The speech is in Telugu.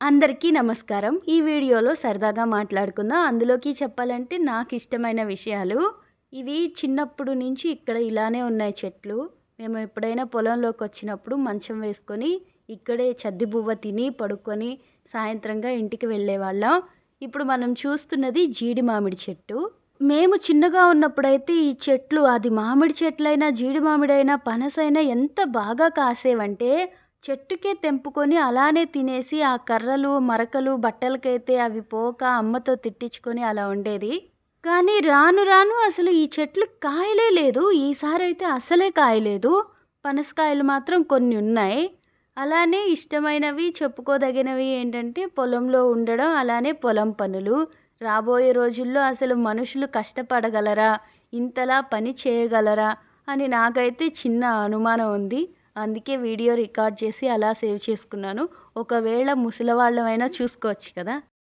అందరికీ నమస్కారం. ఈ వీడియోలో సరదాగా మాట్లాడుకుందాం. అందులోకి చెప్పాలంటే నాకు ఇష్టమైన విషయాలు ఇవి. చిన్నప్పుడు నుంచి ఇక్కడ ఇలానే ఉన్నాయి చెట్లు. మేము ఎప్పుడైనా పొలంలోకి వచ్చినప్పుడు మంచం వేసుకొని ఇక్కడే చద్ది బువ్వ తిని పడుకొని సాయంత్రంగా ఇంటికి వెళ్ళేవాళ్ళం. ఇప్పుడు మనం చూస్తున్నది జీడి మామిడి చెట్టు. మేము చిన్నగా ఉన్నప్పుడైతే ఈ చెట్లు అది మామిడి చెట్లైనా జీడి అయినా పనసైనా ఎంత బాగా కాసేవంటే చెట్టుకే తెంపుకొని అలానే తినేసి ఆ కర్రలు మరకలు బట్టలకైతే అవి పోక అమ్మతో తిట్టించుకొని అలా ఉండేది. కానీ రాను రాను అసలు ఈ చెట్లు కాయలే లేదు. ఈసారి అయితే అసలే కాయలేదు. పనసకాయలు మాత్రం కొన్ని ఉన్నాయి. అలానే ఇష్టమైనవి చెప్పుకోదగినవి ఏంటంటే పొలంలో ఉండడం అలానే పొలం పనులు. రాబోయే రోజుల్లో అసలు మనుషులు కష్టపడగలరా? ఇంతలా పని చేయగలరా? అని నాకైతే చిన్న అనుమానం ఉంది. అందుకే వీడియో రికార్డ్ చేసి అలా సేవ్ చేసుకున్నాను. ఒకవేళ ముసలివాళ్ళమైనా చూసుకోవచ్చు కదా?